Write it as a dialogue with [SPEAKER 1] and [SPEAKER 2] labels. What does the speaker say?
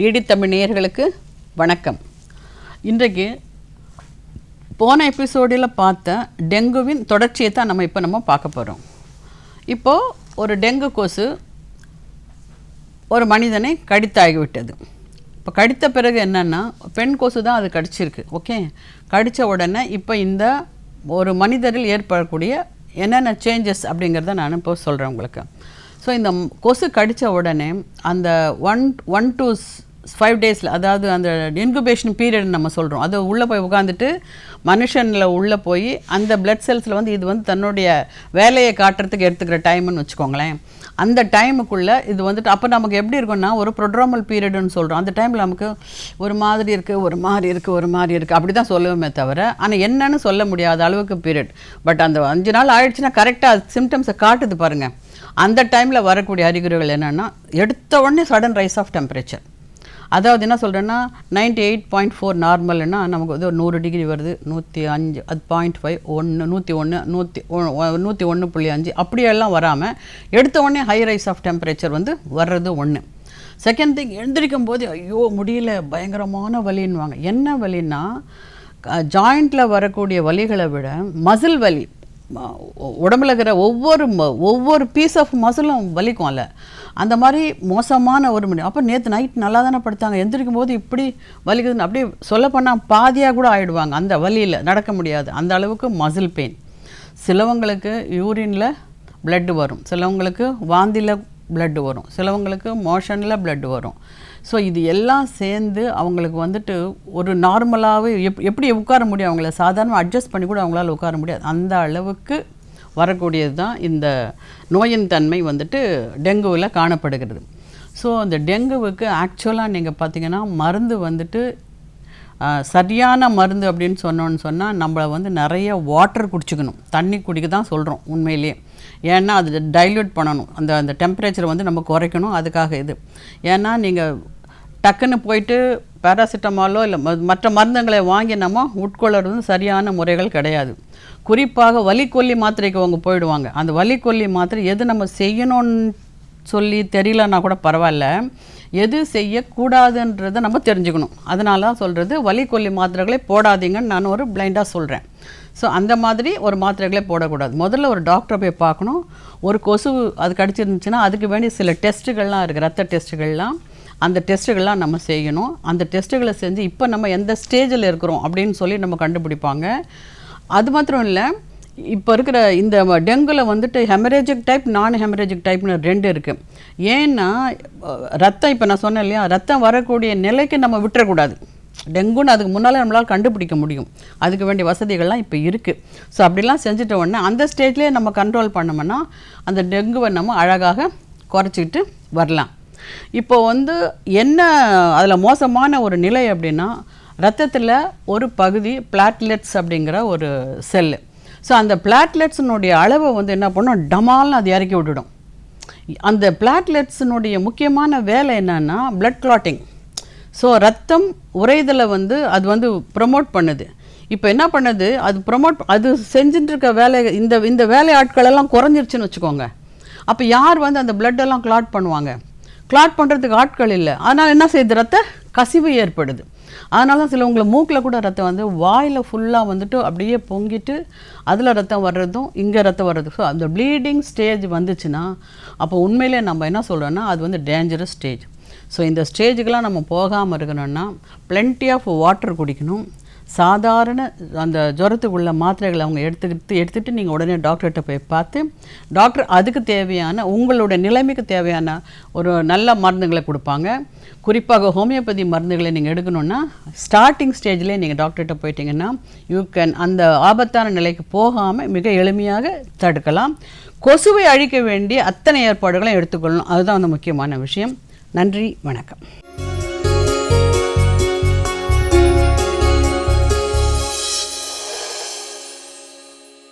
[SPEAKER 1] DD Tamil நேயர்களுக்கு வணக்கம். இன்றைக்கு போன எபிசோடில் பார்த்த டெங்குவின் தொடர்ச்சியை தான் நம்ம இப்போ நம்ம பார்க்க போகிறோம் இப்போது ஒரு டெங்கு கொசு ஒரு மனிதனை கடித்தாகிவிட்டது. இப்போ கடித்த பிறகு என்னென்னா பெண் கொசு தான் அது கடிச்சிருக்கு ஓகே? கடித்த உடனே இப்போ இந்த ஒரு மனிதரில் ஏற்படக்கூடிய என்னென்ன சேஞ்சஸ் அப்படிங்கிறத நான் இப்போ சொல்கிறேன் உங்களுக்கு. ஸோ இந்த கொசு கடித்த உடனே அந்த ஒன் ஒன் டூ ஃபைவ் டேஸில் அதாவது அந்த இன்குபேஷன் பீரியட் நம்ம சொல்கிறோம் அது உள்ளே போய் உட்காந்துட்டு மனுஷனில் உள்ளே போய் அந்த பிளட் செல்ஸில் வந்து இது வந்து தன்னுடைய வேலையை காட்டுறதுக்கு எடுத்துக்கிற டைம்னு வச்சுக்கோங்களேன். அந்த டைமுக்குள்ளே இது வந்துட்டு அப்போ நமக்கு எப்படி இருக்கும்னா ஒரு ப்ரொட்ராமல் பீரியடுன்னு சொல்கிறோம் அந்த டைமில் நமக்கு ஒரு மாதிரி இருக்குது ஒரு மாதிரி இருக்குது ஒரு மாதிரி இருக்குது அப்படி தான் சொல்லுவோமே தவிர ஆனால் என்னன்னு சொல்ல முடியாத அளவுக்கு பீரியட் பட் அந்த அஞ்சு நாள் ஆயிடுச்சுன்னா கரெக்டாக சிம்டம்ஸை காட்டுது பாருங்கள் அந்த டைமில் வரக்கூடிய அறிகுறிகள் என்னென்னா எடுத்த உடனே சடன் ரைஸ் ஆஃப் டெம்பரேச்சர் அதாவது என்ன சொல்கிறேன்னா நைன்டி எயிட் பாயிண்ட் ஃபோர் நார்மல்னா நமக்கு வந்து ஒரு நூறு டிகிரி வருது நூற்றி அஞ்சு அது பாயிண்ட் ஃபைவ் ஒன்று நூற்றி ஒன்று நூற்றி நூற்றி ஒன்று புள்ளி அஞ்சு அப்படியெல்லாம் வராமல் எடுத்த உடனே ஹை ரைஸ் ஆஃப் டெம்பரேச்சர் வந்து வர்றது ஒன்று செகண்ட் திங் எழுந்திரிக்கும் போது ஐயோ முடியல பயங்கரமான வலின்னுவாங்க. என்ன வலின்னா ஜாயிண்டில் வரக்கூடிய வலிகளை விட மசில் வலி உடம்புல இருக்கிற ஒவ்வொரு ம- ஒவ்வொரு பீஸ் ஆஃப் மசிலும் வலிக்கும்ல. அந்த மாதிரி மோசமான ஒரு மணி அப்போ நேற்று நைட் நல்லா தானே படுத்தாங்க. எந்திரிக்கும் போது இப்படி வலிக்குதுன்னு அப்படியே சொல்லப்போனால் பாதியாக கூட ஆகிடுவாங்க அந்த வலியில் நடக்க முடியாது. அந்த அளவுக்கு மசில் பெயின் சிலவங்களுக்கு யூரினில் பிளட்டு வரும். சிலவங்களுக்கு வாந்தியில் பிளட்டு வரும். சிலவங்களுக்கு மோஷனில் பிளட்டு வரும். ஸோ இது எல்லாம் சேர்ந்து அவங்களுக்கு வந்துட்டு ஒரு நார்மலாகவே எப் எப்படி உட்கார முடியும் அவங்கள? சாதாரணமாக அட்ஜஸ்ட் பண்ணி கூட அவங்களால உட்கார முடியாது. அந்த அளவுக்கு வரக்கூடியது தான் இந்த நோயின் தன்மை வந்துட்டு டெங்குவில் காணப்படுகிறது. ஸோ அந்த டெங்குவுக்கு ஆக்சுவலாக நீங்கள் பார்த்தீங்கன்னா மருந்து வந்துட்டு சரியான மருந்து அப்படின்னு சொன்னோன்னு சொன்னால் நம்மளை வந்து நிறைய வாட்டர் குடிச்சுக்கணும். தண்ணி குடிக்க தான் சொல்கிறோம் உண்மையிலேயே. ஏன்னா அது டைல்யூட் பண்ணணும். அந்த அந்த டெம்பரேச்சர் வந்து நம்ம குறைக்கணும். அதுக்காக இது. ஏன்னா நீங்கள் டக்குன்னு போயிட்டு பேராசிட்டமாலோ இல்லை மற்ற மருந்துகளை வாங்கி நம்ம உட்கொள்ளுறது சரியான முறைகள் கிடையாது. குறிப்பாக வலிக்கொல்லி மாத்திரைக்கு அவங்க போயிடுவாங்க. அந்த வலிக்கொல்லி மாத்திரை எது நம்ம செய்யணும்னு சொல்லி தெரியலன்னா கூட பரவாயில்ல. எது செய்யக்கூடாதுன்றதை நம்ம தெரிஞ்சுக்கணும். அதனால தான் சொல்கிறது வலிக்கொல்லி மாத்திரைகளை போடாதீங்கன்னு நான் ஒரு பிளைண்டாக சொல்கிறேன் ஸோ அந்த மாதிரி ஒரு மாத்திரைகளே போடக்கூடாது. முதல்ல ஒரு டாக்டரை போய் பார்க்கணும். ஒரு கொசு அது கடிச்சிருந்துச்சுன்னா அதுக்கு வேண்டிய சில டெஸ்ட்டுகள்லாம் இருக்குது ரத்த டெஸ்ட்டுகள்லாம். அந்த டெஸ்ட்டுகள்லாம் நம்ம செய்யணும். அந்த டெஸ்ட்டுகளை செஞ்சு இப்போ நம்ம எந்த ஸ்டேஜில் இருக்கிறோம் அப்படின்னு சொல்லி நம்ம கண்டுபிடிப்பாங்க. அது மாத்திரம் இல்லை இப்போ இருக்கிற இந்த டெங்குல வந்துட்டு ஹெமரேஜிக் டைப் நான் ஹெமரேஜிக் டைப்னு ரெண்டு இருக்குது ஏன்னா ரத்தம் இப்போ நான் சொன்னேன் இல்லையா ரத்தம் வரக்கூடிய நிலைக்கு நம்ம விட்டுறக்கூடாது. டெங்குன்னு அதுக்கு முன்னால் நம்மளால் கண்டுபிடிக்க முடியும். அதுக்கு வேண்டிய வசதிகள்லாம் இப்போ இருக்குது ஸோ அப்படிலாம் செஞ்சுட்ட உடனே அந்த ஸ்டேஜ்லேயே நம்ம கண்ட்ரோல் பண்ணோம்னா அந்த டெங்குவை நம்ம அழகாக குறைச்சிக்கிட்டு வரலாம். இப்போ வந்து என்ன அதில் மோசமான ஒரு நிலை அப்படின்னா ரத்தத்தில் ஒரு பகுதி பிளாட்லெட்ஸ் அப்படிங்கிற ஒரு செல்லு ஸோ அந்த பிளாட்லெட்ஸினுடைய அளவை வந்து என்ன பண்ணும்? டமால்னு அது இறக்கி விட்டுடும். அந்த பிளாட்லெட்ஸினுடைய முக்கியமான வேலை என்னன்னா பிளட் கிளாட்டிங் ஸோ ரத்தம் உறைதலை வந்து அது வந்து ப்ரொமோட் பண்ணுது. இப்போ என்ன பண்ணுது? அது ப்ரொமோட் அது செஞ்சுட்டு இருக்க வேலை இந்த இந்த வேலை ஆட்கள் எல்லாம் குறைஞ்சிருச்சுன்னு வச்சுக்கோங்க. அப்போ யார் வந்து அந்த blood எல்லாம் கிளாட் பண்ணுவாங்க? கிளாட் பண்ணுறதுக்கு ஆட்கள் இல்லை. அதனால் என்ன செய்யுது? ரத்த கசிவு ஏற்படுது. அதனால தான் சிலவங்களை மூக்கில் கூட ரத்தம் வந்து வாயில் ஃபுல்லாக வந்துட்டு அப்படியே பொங்கிட்டு அதில் ரத்தம் வர்றதும் இங்கே ரத்தம் வர்றதும். ஸோ அந்த ப்ளீடிங் ஸ்டேஜ் வந்துச்சுன்னா அப்போ உண்மையிலே நம்ம என்ன சொல்கிறோன்னா அது வந்து டேஞ்சரஸ் ஸ்டேஜ் ஸோ இந்த ஸ்டேஜுக்கெலாம் நம்ம போகாமல் இருக்கணும்னா plenty ஆஃப் வாட்டர் குடிக்கணும். சாதாரண அந்த ஜுரத்துக்கு உள்ள மாத்திரைகளை அவங்க எடுத்துக்கிட்டு எடுத்துகிட்டு நீங்கள் உடனே டாக்டர்கிட்ட போய் பார்த்து டாக்டர் அதுக்கு தேவையான உங்களோட நிலைமைக்கு தேவையான ஒரு நல்ல மருந்துகளை கொடுப்பாங்க. குறிப்பாக ஹோமியோபதி மருந்துகளை நீங்கள் எடுக்கணும்னா ஸ்டார்டிங் ஸ்டேஜ்லேயே நீங்கள் டாக்டர்கிட்ட போயிட்டீங்கன்னா யூ கேன் அந்த ஆபத்தான நிலைக்கு போகாமல் மிக எளிமையாக தடுக்கலாம். கொசுவை அழிக்க வேண்டிய அத்தனை ஏற்பாடுகளையும் எடுத்துக்கொள்ளணும். அதுதான் அந்த முக்கியமான விஷயம். நன்றி வணக்கம்.